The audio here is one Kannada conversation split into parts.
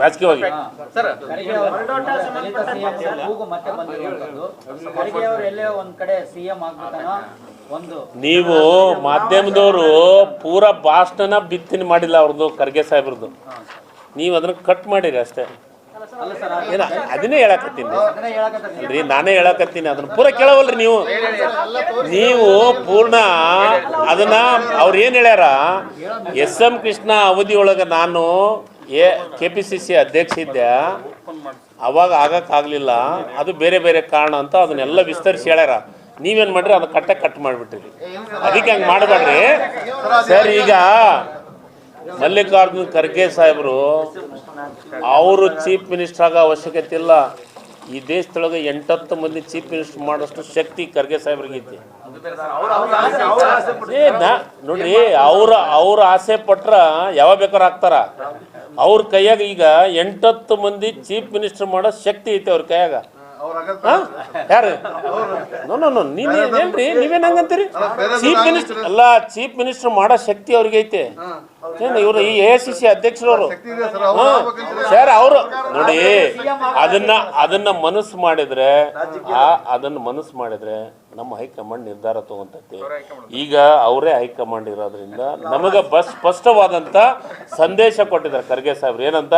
ರಾಜಕೀಯವಾಗಿ. ನೀವು ಮಾಧ್ಯಮದವರು ಪೂರಾ ಭಾಷಣನ ಬಿತ್ತಿನ ಮಾಡಿಲ್ಲ ಅವ್ರದ್ದು ಖರ್ಗೆ ಸಾಹೇಬ್ರದ್ದು. ನೀವು ಅದನ್ನ ಕಟ್ ಮಾಡಿರಿ ಅಷ್ಟೇ. ಅಲ್ಲ ಸರ್ ಏನ ಅದನ್ನೇ ಹೇಳಕತ್ತೀನಿ. ಅದನ್ನೇ ಹೇಳಕತ್ತೀನಿ. ರೀ ನಾನೇ ಹೇಳಕತ್ತೀನಿ. ಅದನ್ನ ಪೂರ ಕೇಳವಲ್ರಿ ನೀವು. ನೀವು ಪೂರ್ಣ ಅದನ್ನ ಅವ್ರು ಏನು ಹೇಳ್ಯಾರ? ಎಸ್ ಎಂ ಕೃಷ್ಣ ಅವಧಿ ಒಳಗೆ ನಾನು A K P C C ಅಧ್ಯಕ್ಷ ಇದ್ದೆ, ಅವಾಗ ಆಗಕ್ಕಾಗಲಿಲ್ಲ. ಅದು ಬೇರೆ ಬೇರೆ ಕಾರಣ ಅಂತ ಅದನ್ನೆಲ್ಲ ವಿಸ್ತರಿಸಿ ಹೇಳ್ಯಾರ. ನೀವೇನು ಮಾಡ್ರಿ ಅದನ್ನ ಕಟ್ಟೆ ಕಟ್ ಮಾಡಿಬಿಟ್ರಿ. ಅದಕ್ಕೆ ಹಂಗೆ ಮಾಡಬೇಡ್ರಿ. ಸರ್, ಈಗ ಮಲ್ಲಿಕಾರ್ಜುನ್ ಖರ್ಗೆ ಸಾಹೇಬರು, ಅವರು ಚೀಫ್ ಮಿನಿಸ್ಟರ್ ಆಗೋ ಅವಶ್ಯಕತೆ ಇಲ್ಲ. ಈ ದೇಶದೊಳಗೆ ಎಂಟತ್ತು ಮಂದಿ ಚೀಫ್ ಮಿನಿಸ್ಟರ್ ಮಾಡೋಷ್ಟು ಶಕ್ತಿ ಖರ್ಗೆ ನಾ ನೋಡ್ರಿ ಅವ್ರ ಅವ್ರ ಆಸೆ ಪಟ್ರ ಯಾವಾಗ ಬೇಕಾರು ಆಗ್ತಾರ ಅವ್ರ ಕೈಯಾಗ ಈಗ ಎಂಟತ್ತು ಮಂದಿ ಚೀಫ್ ಮಿನಿಸ್ಟರ್ ಮಾಡೋ ಶಕ್ತಿ ಐತೆ ಅವ್ರ ಕೈಯಾಗ? ಯಾರು? ನೀವೇನ್ರಿ ನೀವೇನ್ ಹಂಗಂತೀರಿ? ಚೀಫ್ ಮಿನಿಸ್ಟರ್ ಅಲ್ಲ ಚೀಫ್ ಮಿನಿಸ್ಟರ್ ಮಾಡೋ ಶಕ್ತಿ ಅವ್ರಿಗೆ ಐತೆ. ಏನು ಇವರು ಈ ಎ ಸಿ ಸಿ ಅಧ್ಯಕ್ಷರವರು? ಸರ್ ಅವರು ನೋಡಿ ಅದನ್ನ ಅದನ್ನ ಮನಸ್ಸು ಮಾಡಿದ್ರೆ ಅದನ್ನ ಮನಸ್ಸು ಮಾಡಿದ್ರೆ ನಮ್ಮ ಹೈಕಮಾಂಡ್ ನಿರ್ಧಾರ ತಗೊಂತೈತಿ. ಈಗ ಅವರೇ ಹೈಕಮಾಂಡ್ ಇರೋದ್ರಿಂದ ನಮಗೆ ಬಸ್ ಸ್ಪಷ್ಟವಾದಂತ ಸಂದೇಶ ಕೊಟ್ಟಿದ್ದಾರೆ ಖರ್ಗೆ ಸಾಹೇಬ್ರು. ಏನಂತ?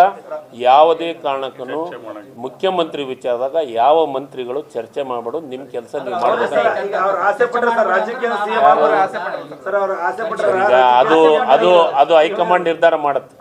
ಯಾವುದೇ ಕಾರಣಕ್ಕೂ ಮುಖ್ಯಮಂತ್ರಿ ವಿಚಾರದಾಗ ಯಾವ ಮಂತ್ರಿಗಳು ಚರ್ಚೆ ಮಾಡಬೇಡ ನಿಮ್ ಕೆಲಸ ನೀವು ಮಾಡಬೇಕು. ಅವ್ರ ಆಸೆ ಪಟ್ರೆ ಸರ್ ರಾಜ್ಯಕ್ಕೆ ಸಿಎಂ ಆಗೋರು ಆಸೆ ಪಟ್ರೆ ಸರ್. ಅವ್ರ ಆಸೆ ಪಟ್ರೆ ಈಗ ಅದು ಅದು ಅದು ಹೈಕಮಾಂಡ್ ನಿರ್ಧಾರ ಮಾಡುತ್ತೆ.